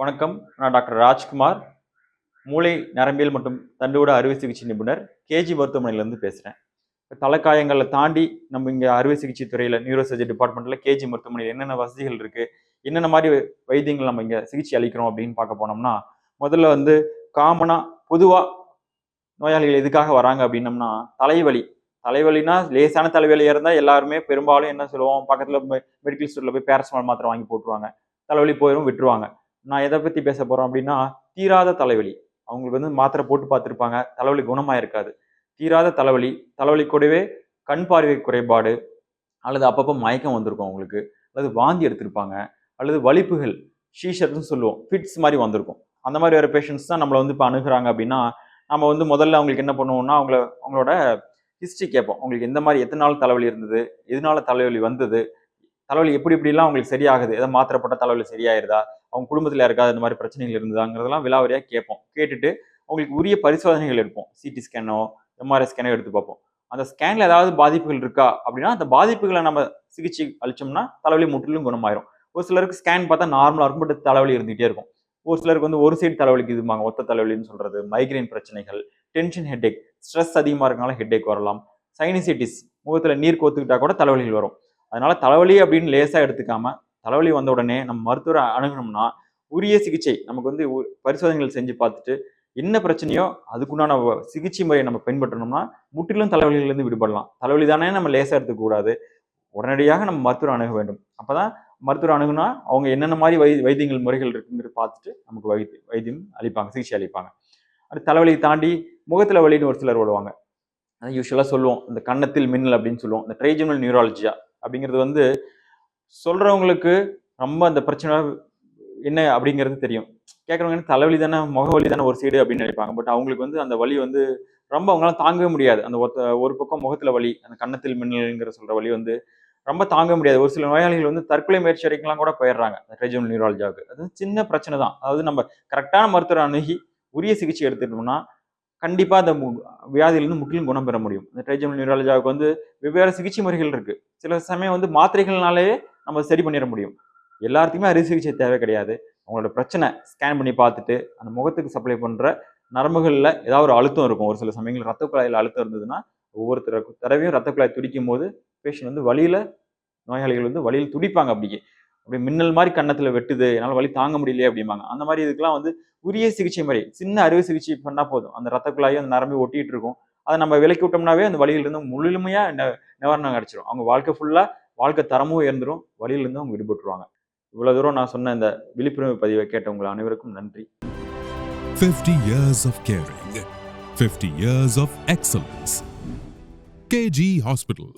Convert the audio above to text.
வணக்கம். நான் டாக்டர் ராஜ்குமார். மூளை நரம்பியல் மற்றும் தண்டுவிட அறுவை சிகிச்சை நிபுணர் கேஜி மருத்துவமனையிலேருந்து பேசுகிறேன் தலைக்காயங்களை தாண்டி நம்ம இங்கே அறுவை சிகிச்சை துறையில் நியூரோசர்ஜி டிபார்ட்மெண்ட்டில் கேஜி மருத்துவமனையில் என்னென்ன வசதிகள் இருக்குது என்னென்ன மாதிரி வைத்தியங்கள் நம்ம இங்கே சிகிச்சை அளிக்கிறோம் அப்படின்னு பார்க்க போனோம்னா முதல்ல வந்து காமனாக பொதுவாக நோயாளிகள் எதுக்காக வராங்க அப்படின்னம்னா தலைவலி. தலைவலினா லேசான தலைவலியாக இருந்தால் எல்லாருமே பெரும்பாலும் என்ன சொல்லுவோம்? பக்கத்தில் மெடிக்கல் ஸ்டோரில் போய் பேரஸ்மால் மாத்திரை வாங்கி போட்டுருவாங்க. தலைவலி போயிடும் விட்டுருவாங்க. நான் எதை பற்றி பேச போகிறோம் அப்படின்னா தீராத தலைவலி. அவங்களுக்கு வந்து மாத்திரை போட்டு பார்த்துருப்பாங்க. தலைவலி குணமாக இருக்காது. தீராத தலைவலி தலைவலி கூடவே கண் பார்வை குறைபாடு அல்லது அப்பப்போ மயக்கம் வந்திருக்கும் அவங்களுக்கு. அல்லது வாந்தி எடுத்திருப்பாங்க. அல்லது வலிப்புகள் ஷீஷர்னு சொல்லுவோம். ஃபிட்ஸ் மாதிரி வந்திருக்கும். அந்த மாதிரி வர பேஷண்ட்ஸ் தான் நம்மளை வந்து இப்போ அணுகிறாங்க அப்படின்னா நம்ம வந்து முதல்ல அவங்களுக்கு என்ன பண்ணுவோம்னா அவங்கள அவங்களோட ஹிஸ்ட்ரி கேட்போம். உங்களுக்கு எந்த மாதிரி எத்தனை நாள் தலைவலி இருந்தது? எதனால தலைவலி வந்தது? தலைவலி எப்படி எப்படிலாம் அவங்களுக்கு சரியாகுது? எதாவது மாத்திரப்பட்ட தலைவலி சரியாயிருதா? அவங்க குடும்பத்தில் இருக்காது இந்த மாதிரி பிரச்சனைகள் இருந்ததாங்கிறதெல்லாம் விலாவரியாக கேட்போம். கேட்டுட்டு அவங்களுக்கு உரிய பரிசோதனைகள் எடுப்போம். சிடி ஸ்கேனோ எம்ஆர்ஐ ஸ்கேனோ எடுத்து பார்ப்போம். அந்த ஸ்கேனில் ஏதாவது பாதிப்புகள் இருக்கா அப்படின்னா அந்த பாதிப்புகளை நம்ம சிகிச்சை அளிச்சோம்னா தலைவலி முற்றிலும் குணமாயிரும். ஒரு சிலருக்கு ஸ்கேன் பார்த்தா நார்மலாக இருக்கும் பட் தலைவலி இருந்துகிட்டே இருக்கும். ஒரு சிலருக்கு வந்து ஒரு சைடு தலைவலிக்கு இதுமாங்க ஒத்த தலைவலின்னு சொல்கிறது மைக்ரைன் பிரச்சனைகள் டென்ஷன் ஹெட்டேக் ஸ்ட்ரெஸ் அதிகமாக இருக்கனால ஹெட்டேக் வரலாம். சைனிசைட்டிஸ் முகத்தில் நீர் கோத்துக்கிட்டா கூட தலைவலிகள் வரும். அதனால தலைவலி அப்படின்னு லேசாக எடுத்துக்காம தலைவலி வந்த உடனே நம்ம மருத்துவரை அணுகணும்னா உரிய சிகிச்சை நமக்கு வந்து பரிசோதனைகள் செஞ்சு பார்த்துட்டு என்ன பிரச்சனையோ அதுக்குண்டான சிகிச்சை முறையை நம்ம பின்பற்றணும்னா முற்றிலும் தலைவலிகளிலிருந்து விடுபடலாம். தலைவலி தானே நம்ம லேசாக எடுத்துக்கூடாது உடனடியாக நம்ம மருத்துவர் அணுக வேண்டும். அப்போ தான் மருத்துவர் அணுகுனா அவங்க என்னென்ன மாதிரி வை வைத்தியங்கள் முறைகள் இருக்குங்கிறது பார்த்துட்டு நமக்கு வைத்திய வைத்தியம் அளிப்பாங்க சிகிச்சை அளிப்பாங்க. அது தலைவலியை தாண்டி முகத்தில் வலின்னு ஒரு சிலர் விடுவாங்க அது யூஸ்வலாக சொல்லுவோம். இந்த கன்னத்தில் மின்னல் அப்படின்னு சொல்லுவோம். இந்த ட்ரைஜனல் நியூராலஜியாக அப்படிங்கிறது வந்து சொல்கிறவங்களுக்கு ரொம்ப அந்த பிரச்சனை என்ன அப்படிங்கிறது தெரியும். கேட்குறவங்க தலைவலி தானே முகவலி தானே ஒரு சைடு அப்படின்னு நினைப்பாங்க. பட் அவங்களுக்கு வந்து அந்த வலி வந்து ரொம்ப அவங்களால தாங்கவே முடியாது. அந்த ஒருத்த ஒரு பக்கம் முகத்தில் வலி அந்த கன்னத்தில் மின்னல்ங்கிற சொல்கிற வலி வந்து ரொம்ப தாங்க முடியாது. ஒரு சில நோயாளிகள் வந்து தற்கொலை முயற்சி வரைக்கும்லாம் கூட போயிடுறாங்க. ட்ரைஜனல் நியூராலஜாவுக்கு அது சின்ன பிரச்சனை தான். அதாவது நம்ம கரெக்டான மருத்துவரை அணுகி உரிய சிகிச்சை எடுத்துட்டோம்னா கண்டிப்பாக அந்த வியாதியிலிருந்து முற்றிலும் குணம் பெற முடியும். இந்த ட்ரைஜமல் நியூராலஜாவுக்கு வந்து வெவ்வேறு சிகிச்சை முறைகள் இருக்குது சில சமயம் வந்து மாத்திரைகள்னாலே நம்ம சரி பண்ணிட முடியும். எல்லாத்துக்குமே அறுவை சிகிச்சை தேவை கிடையாது. அவங்களோட பிரச்சனை ஸ்கேன் பண்ணி பார்த்துட்டு அந்த முகத்துக்கு சப்ளை பண்ணுற நரம்புகளில் ஏதாவது ஒரு அழுத்தம் இருக்கும். ஒரு சில சமயங்கள் ரத்த குழாயில் அழுத்தம் இருந்ததுன்னா ஒவ்வொருத்தர தடவையும் ரத்த குழாய் துடிக்கும் போது பேஷண்ட் வந்து வழியில் நோயாளிகள் வந்து வழியில் துடிப்பாங்க அப்படியே. அப்படி மின்னல் மாதிரி கன்னத்தில் வெட்டுது என்னால் வலி தாங்க முடியலையே அப்படிம்பாங்க. அந்த மாதிரி இதுக்கெல்லாம் வந்து உரிய சிகிச்சை முறை சின்ன அறுவை சிகிச்சை பண்ணால் போதும். அந்த ரத்தக்குள்ளாயும் அந்த நரம்பு ஒட்டிகிட்டு இருக்கும். அதை நம்ம விலக்கி விட்டோம்னாவே அந்த வழியிலிருந்து முழுமையாக நிவாரணம் கிடச்சிரும். அவங்க வாழ்க்கை ஃபுல்லாக வாழ்க்கை தரமும் உயர்ந்துடும் வழியிலிருந்து அவங்க விடுபட்டுருவாங்க. இவ்வளோ தூரம் நான் சொன்ன இந்த விழிப்புணர்வு பதிவை கேட்டவங்க அனைவருக்கும் நன்றி. 50 years of caring, 50 years of excellence. KG Hospital.